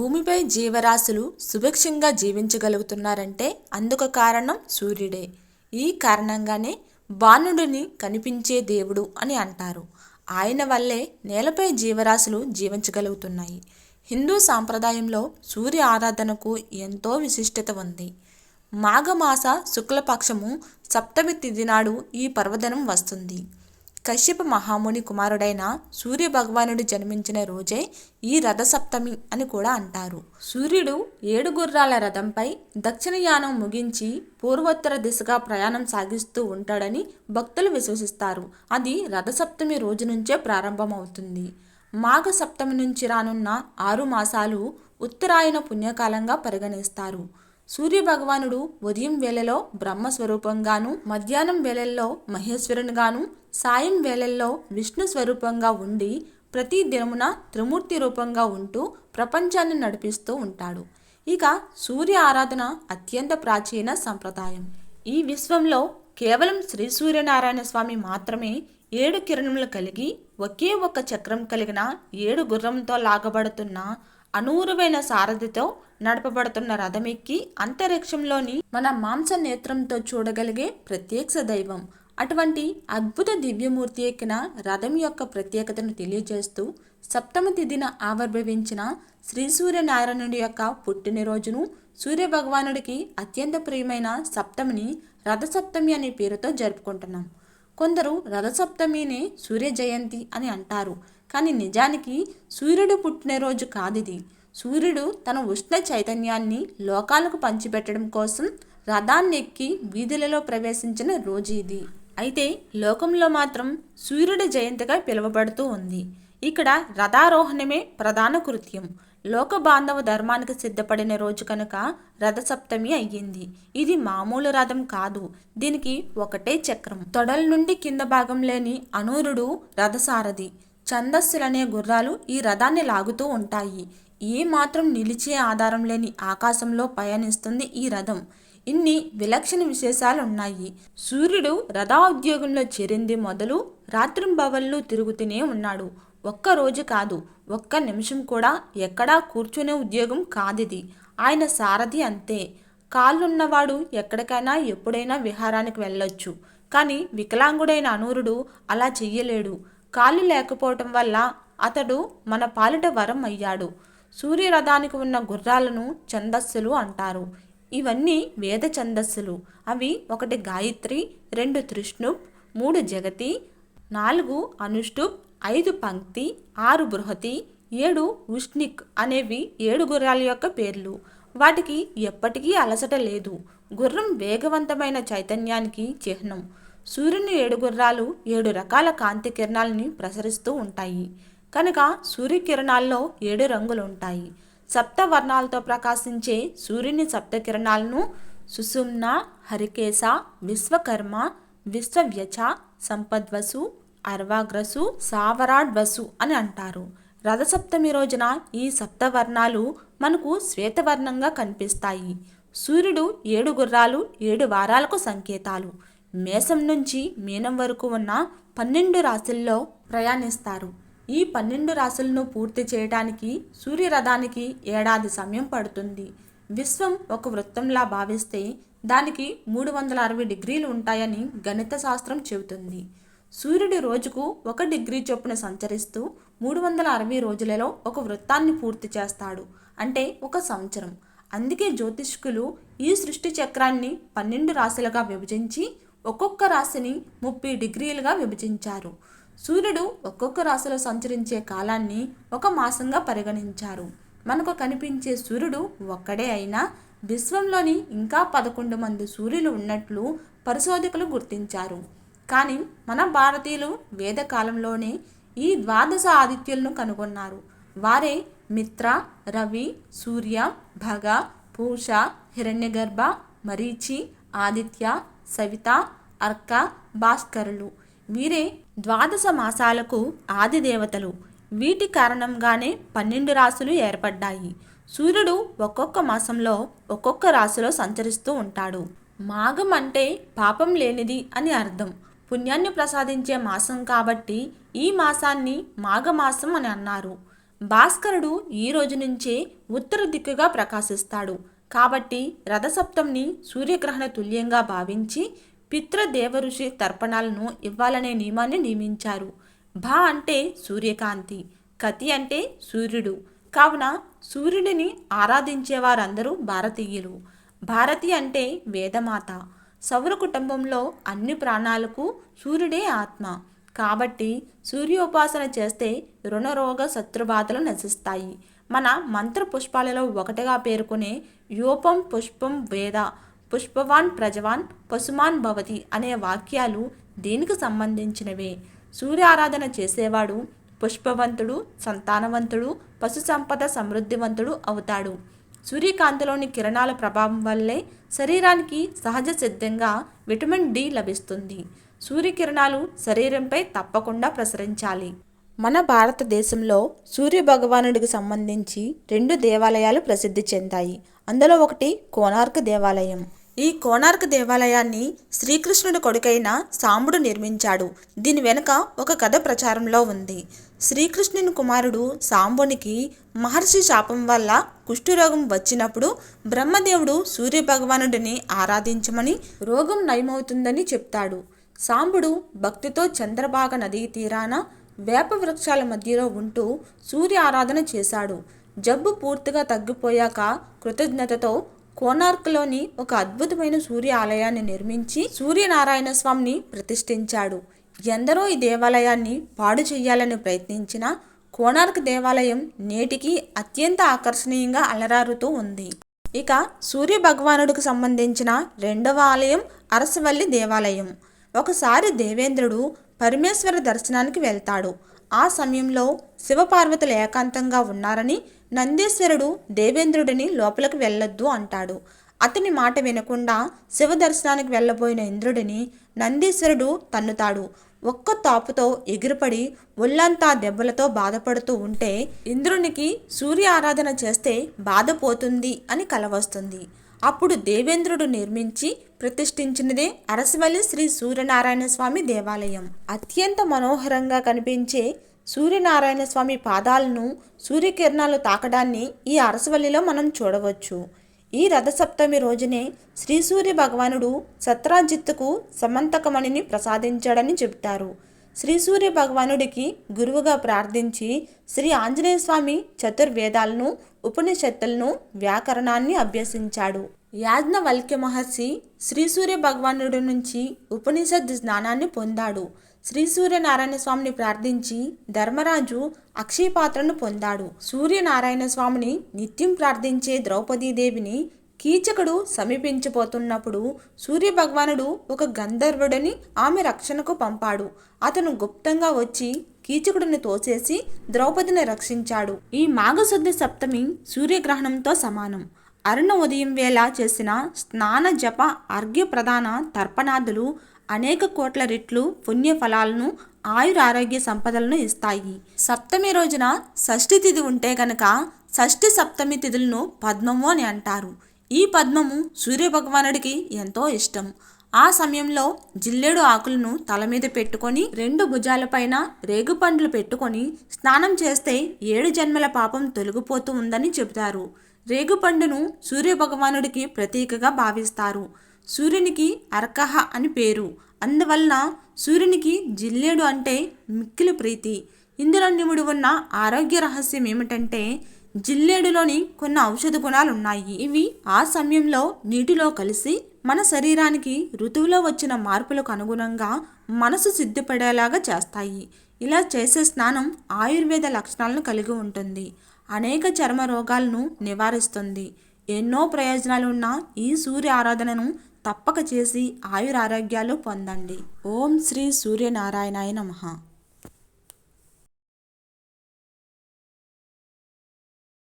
భూమిపై జీవరాశులు సుభిక్షంగా జీవించగలుగుతున్నారంటే అందుకు కారణం సూర్యుడే. ఈ కారణంగానే బాణుడిని కనిపించే దేవుడు అని అంటారు. ఆయన వల్లే నేలపై జీవరాశులు జీవించగలుగుతున్నాయి. హిందూ సాంప్రదాయంలో సూర్య ఆరాధనకు ఎంతో విశిష్టత ఉంది. మాఘమాస శుక్లపక్షము సప్తమి తిథి నాడు ఈ పర్వదినం వస్తుంది. కశ్యప మహాముని కుమారుడైన సూర్య భగవానుడు జన్మించిన రోజే ఈ రథసప్తమి అని కూడా అంటారు. సూర్యుడు ఏడు గుర్రాల రథంపై దక్షిణయానం ముగించి పూర్వోత్తర దిశగా ప్రయాణం సాగిస్తూ ఉంటాడని భక్తులు విశ్వసిస్తారు. అది రథసప్తమి రోజు నుంచే ప్రారంభమవుతుంది. మాఘ సప్తమి నుంచి రానున్న ఆరు మాసాలు ఉత్తరాయణ పుణ్యకాలంగా పరిగణిస్తారు. సూర్య భగవానుడు ఉదయం వేళలో బ్రహ్మ స్వరూపంగాను మధ్యాహ్నం వేళల్లో మహేశ్వరునిగాను సాయం వేళల్లో విష్ణు స్వరూపంగా ఉండి ప్రతి దినమున త్రిమూర్తి రూపంగా ఉంటూ ప్రపంచాన్ని నడిపిస్తూ ఉంటాడు. ఇక సూర్య ఆరాధన అత్యంత ప్రాచీన సంప్రదాయం. ఈ విశ్వంలో కేవలం శ్రీ సూర్యనారాయణ స్వామి మాత్రమే ఏడు కిరణములు కలిగి ఒకే ఒక్క చక్రం కలిగిన ఏడు గుర్రంతో లాగబడుతున్న అనూరువైన సారథితో నడపబడుతున్న రథమెక్కి అంతరిక్షంలోని మన మాంస నేత్రంతో చూడగలిగే ప్రత్యక్ష దైవం. అటువంటి అద్భుత దివ్యమూర్తి ఎక్కిన రథం యొక్క ప్రత్యేకతను తెలియజేస్తూ సప్తమ తిథిన ఆవిర్భవించిన శ్రీ సూర్యనారాయణుడి యొక్క పుట్టినరోజును సూర్యభగవానుడికి అత్యంత ప్రియమైన సప్తమిని రథసప్తమి అనే పేరుతో జరుపుకుంటున్నాం. కొందరు రథసప్తమినే సూర్య జయంతి అని అంటారు. కానీ నిజానికి సూర్యుడు పుట్టినరోజు కాదిది. సూర్యుడు తన ఉష్ణ చైతన్యాన్ని లోకాలకు పంచిపెట్టడం కోసం రథాన్ని ఎక్కి వీధులలో ప్రవేశించిన రోజు ఇది. అయితే లోకంలో మాత్రం సూర్యుడి జయంతిగా పిలువబడుతూ ఉంది. ఇక్కడ రథారోహణమే ప్రధాన కృత్యం. లోక బాంధవ ధర్మానికి సిద్ధపడిన రోజు కనుక రథసప్తమి అయ్యింది. ఇది మామూలు రథం కాదు. దీనికి ఒకటే చక్రం. తొడల నుండి కింద భాగం లేని అనూరుడు రథసారథి. ఛందస్సులనే గుర్రాలు ఈ రథాన్ని లాగుతూ ఉంటాయి. ఏ మాత్రం నిలిచే ఆధారం లేని ఆకాశంలో పయనిస్తుంది ఈ రథం. ఇన్ని విలక్షణ విశేషాలు ఉన్నాయి సూర్యుడు రథోద్యోగంలో చేరింది మొదలు రాత్రింబవళ్ళు తిరుగుతూనే ఉన్నాడు. ఒక్క రోజు కాదు ఒక్క నిమిషం కూడా ఎక్కడా కూర్చునే ఉద్యోగం కాదిది. ఆయన సారథి అంతే. కాళ్ళున్నవాడు ఎక్కడికైనా ఎప్పుడైనా విహారానికి వెళ్ళొచ్చు. కానీ వికలాంగుడైన అనూరుడు అలా చెయ్యలేడు. కాళ్ళు లేకపోవటం వల్ల అతడు మన పాలిట వరం అయ్యాడు. సూర్యరథానికి ఉన్న గుర్రాలను ఛందస్సులు అంటారు. ఇవన్నీ వేద ఛందస్సులు. అవి ఒకటి గాయత్రి రెండు త్రిష్ణుప్ మూడు జగతి నాలుగు అనుష్టుప్ ఐదు పంక్తి ఆరు బృహతి ఏడు ఉష్ణిక్ అనేవి ఏడు గుర్రాల యొక్క పేర్లు. వాటికి ఎప్పటికీ అలసట లేదు. గుర్రం వేగవంతమైన చైతన్యానికి చిహ్నం. సూర్యుని ఏడు గుర్రాలు ఏడు రకాల కాంతి కిరణాలని ప్రసరిస్తూ ఉంటాయి. కనుక సూర్యకిరణాల్లో ఏడు రంగులు ఉంటాయి సప్త వర్ణాలతో ప్రకాశించే సూర్యుని సప్త కిరణాలను సుసుమ్న హరికేశ విశ్వకర్మ విశ్వవ్యచ సంపద్వసు అర్వాగ్రసు సావరాడ్వసు అని అంటారు. రథసప్తమి రోజున ఈ సప్తవర్ణాలు మనకు శ్వేతవర్ణంగా కనిపిస్తాయి. సూర్యుడు ఏడు గుర్రాలు ఏడు వారాలకు సంకేతాలు. మేషం నుంచి మీనం వరకు ఉన్న పన్నెండు రాశుల్లో ప్రయాణిస్తారు. ఈ పన్నెండు రాశులను పూర్తి చేయడానికి సూర్యరథానికి ఏడాది సమయం పడుతుంది. విశ్వం ఒక వృత్తంలా భావిస్తే దానికి మూడు వందల అరవై డిగ్రీలు ఉంటాయని గణిత శాస్త్రం చెబుతుంది. సూర్యుడు రోజుకు ఒక డిగ్రీ చొప్పున సంచరిస్తూ మూడు వందల అరవై రోజులలో ఒక వృత్తాన్ని పూర్తి చేస్తాడు. అంటే ఒక సంవత్సరం. అందుకే జ్యోతిష్కులు ఈ సృష్టి చక్రాన్ని పన్నెండు రాశులుగా విభజించి ఒక్కొక్క రాశిని ముప్పై డిగ్రీలుగా విభజించారు. సూర్యుడు ఒక్కొక్క రాశిలో సంచరించే కాలాన్ని ఒక మాసంగా పరిగణించారు. మనకు కనిపించే సూర్యుడు ఒక్కడే అయినా విశ్వంలోని ఇంకా పదకొండు మంది సూర్యులు ఉన్నట్లు పరిశోధకులు గుర్తించారు. కానీ మన భారతీయులు వేదకాలంలోనే ఈ ద్వాదశ ఆదిత్యులను కనుగొన్నారు. వారే మిత్ర రవి సూర్య భగ పూష హిరణ్యగర్భ మరీచి ఆదిత్య సవిత అర్క భాస్కరులు. వీరే ద్వాదశ మాసాలకు ఆది దేవతలు. వీటి కారణంగానే పన్నెండు రాశులు ఏర్పడ్డాయి. సూర్యుడు ఒక్కొక్క మాసంలో ఒక్కొక్క రాశిలో సంచరిస్తూ ఉంటాడు. మాఘం అంటే పాపం లేనిది అని అర్థం. పుణ్యాన్ని ప్రసాదించే మాసం కాబట్టి ఈ మాసాన్ని మాఘమాసం అని అన్నారు. భాస్కరుడు ఈ రోజు నుంచే ఉత్తర దిక్కుగా ప్రకాశిస్తాడు. కాబట్టి రథసప్తంని సూర్యగ్రహణ తుల్యంగా భావించి పితృదేవఋషి తర్పణాలను ఇవ్వాలనే నియమాన్ని నియమించారు. భా అంటే సూర్యకాంతి కతి అంటే సూర్యుడు. కావున సూర్యుడిని ఆరాధించేవారందరూ భారతీయులు. భారతి అంటే వేదమాత. సౌర కుటుంబంలో అన్ని ప్రాణాలకు సూర్యుడే ఆత్మ. కాబట్టి సూర్యోపాసన చేస్తే రుణరోగ శత్రుబాధలు నశిస్తాయి. మన మంత్ర పుష్పాలలో ఒకటిగా పేర్కొనే యోపం పుష్పం వేద పుష్పవాన్ ప్రజవాన్ పశుమాన్ భవతి అనే వాక్యాలు దీనికి సంబంధించినవే. సూర్య ఆరాధన చేసేవాడు పుష్పవంతుడు సంతానవంతుడు పశు సంపద సమృద్ధివంతుడు అవుతాడు. సూర్యకాంతిలోని కిరణాల ప్రభావం వల్లే శరీరానికి సహజ సిద్ధంగా విటమిన్ డి లభిస్తుంది. సూర్యకిరణాలు శరీరంపై తప్పకుండా ప్రసరించాలి. మన భారతదేశంలో సూర్య భగవానుడికి సంబంధించి రెండు దేవాలయాలు ప్రసిద్ధి చెందాయి. అందులో ఒకటి కోణార్క దేవాలయం. ఈ కోణార్క దేవాలయాన్ని శ్రీకృష్ణుడి కొడుకైన సాంబుడు నిర్మించాడు. దీని వెనుక ఒక కథ ప్రచారంలో ఉంది. శ్రీకృష్ణుని కుమారుడు సాంబునికి మహర్షి శాపం వల్ల కుష్ఠరోగం వచ్చినప్పుడు బ్రహ్మదేవుడు సూర్య భగవానుడిని ఆరాధించమని రోగం నయమవుతుందని చెప్తాడు. సాంబుడు భక్తితో చంద్రభాగ నదీ తీరాన వేప వృక్షాల మధ్యలో ఉంటూ సూర్య ఆరాధన చేశాడు. జబ్బు పూర్తిగా తగ్గిపోయాక కృతజ్ఞతతో కోనార్క్లోని ఒక అద్భుతమైన సూర్య ఆలయాన్ని నిర్మించి సూర్యనారాయణ స్వామిని ప్రతిష్ఠించాడు. ఎందరో ఈ దేవాలయాన్ని పాడు చేయాలని ప్రయత్నించిన కోణార్క్ దేవాలయం నేటికి అత్యంత ఆకర్షణీయంగా అలరారుతూ ఉంది. ఇక సూర్య భగవానుడికి సంబంధించిన రెండవ ఆలయం అరసవల్లి దేవాలయం. ఒకసారి దేవేంద్రుడు పరమేశ్వర దర్శనానికి వెళ్తాడు. ఆ సమయంలో శివపార్వతులు ఏకాంతంగా ఉన్నారని నందీశ్వరుడు దేవేంద్రుడిని లోపలికి వెళ్ళొద్దు అంటాడు. అతని మాట వినకుండా శివ దర్శనానికి వెళ్ళబోయిన ఇంద్రుడిని నందీశ్వరుడు తన్నుతాడు. ఒక్క తాపుతో ఎగిరిపడి ఒళ్ళంతా దెబ్బలతో బాధపడుతూ ఉంటే ఇంద్రునికి సూర్య ఆరాధన చేస్తే బాధ పోతుంది అని కలవస్తుంది. అప్పుడు దేవేంద్రుడు నిర్మించి ప్రతిష్ఠించినదే అరసవల్లి శ్రీ సూర్యనారాయణ స్వామి దేవాలయం. అత్యంత మనోహరంగా కనిపించే సూర్యనారాయణ స్వామి పాదాలను సూర్యకిరణాలు తాకడాన్ని ఈ అరసవల్లిలో మనం చూడవచ్చు. ఈ రథసప్తమి రోజునే శ్రీ సూర్య భగవానుడు సత్రాజిత్తుకు సమంతకమణిని ప్రసాదించాడని చెబుతారు. శ్రీ సూర్య భగవానుడికి గురువుగా ప్రార్థించి శ్రీ ఆంజనేయ స్వామి చతుర్వేదాలను ఉపనిషత్తులను వ్యాకరణాన్ని అభ్యసించాడు. యాజ్ఞవల్క్య మహర్షి శ్రీ సూర్య భగవానుడి నుంచి ఉపనిషత్ జ్ఞానాన్ని పొందాడు. శ్రీ సూర్యనారాయణ స్వామిని ప్రార్థించి ధర్మరాజు అక్షయపాత్రను పొందాడు. సూర్యనారాయణ స్వామిని నిత్యం ప్రార్థించే ద్రౌపదీదేవిని కీచకుడు సమీపించిపోతున్నప్పుడు సూర్యభగవానుడు ఒక గంధర్వుడిని ఆమె రక్షణకు పంపాడు. అతను గుప్తంగా వచ్చి కీచకుడిని తోసేసి ద్రౌపదిని రక్షించాడు. ఈ మాఘశుద్ధి సప్తమి సూర్యగ్రహణంతో సమానం. అరుణ ఉదయం వేళ చేసిన స్నాన జప అర్ఘ్య ప్రధాన తర్పణాదులు అనేక కోట్ల రెట్లు పుణ్యఫలాలను ఆయురారోగ్య సంపదలను ఇస్తాయి. సప్తమి రోజున షష్ఠి తిథి ఉంటే గనక షష్ఠి సప్తమి తిథులను పద్మము అని అంటారు. ఈ పద్మము సూర్యభగవానుడికి ఎంతో ఇష్టం. ఆ సమయంలో జిల్లేడు ఆకులను తల మీద పెట్టుకొని రెండు భుజాలపైన రేగుపండ్లు పెట్టుకొని స్నానం చేస్తే ఏడు జన్మల పాపం తొలగిపోతూ ఉందని చెబుతారు. రేగుపండును సూర్యభగవానుడికి ప్రతీకగా భావిస్తారు. సూర్యునికి అర్కహ అని పేరు. అందువలన సూర్యునికి జిల్లేడు అంటే మిక్కిలి ప్రీతి. ఇందులో నిముడి ఉన్న ఆరోగ్య రహస్యం ఏమిటంటే జిల్లేడులోని కొన్ని ఔషధ గుణాలు ఉన్నాయి ఇవి ఆ సమయంలో నీటిలో కలిసి మన శరీరానికి ఋతువులో వచ్చిన మార్పులకు అనుగుణంగా మనసు సిద్ధపడేలాగా చేస్తాయి. ఇలా చేసే స్నానం ఆయుర్వేద లక్షణాలను కలిగి ఉంటుంది. అనేక చర్మ రోగాలను నివారిస్తుంది. ఎన్నో ప్రయోజనాలు ఉన్న ఈ సూర్య ఆరాధనను తప్పక చేసి ఆయురారోగ్యాలు పొందండి. ఓం శ్రీ సూర్యనారాయణాయ నమః.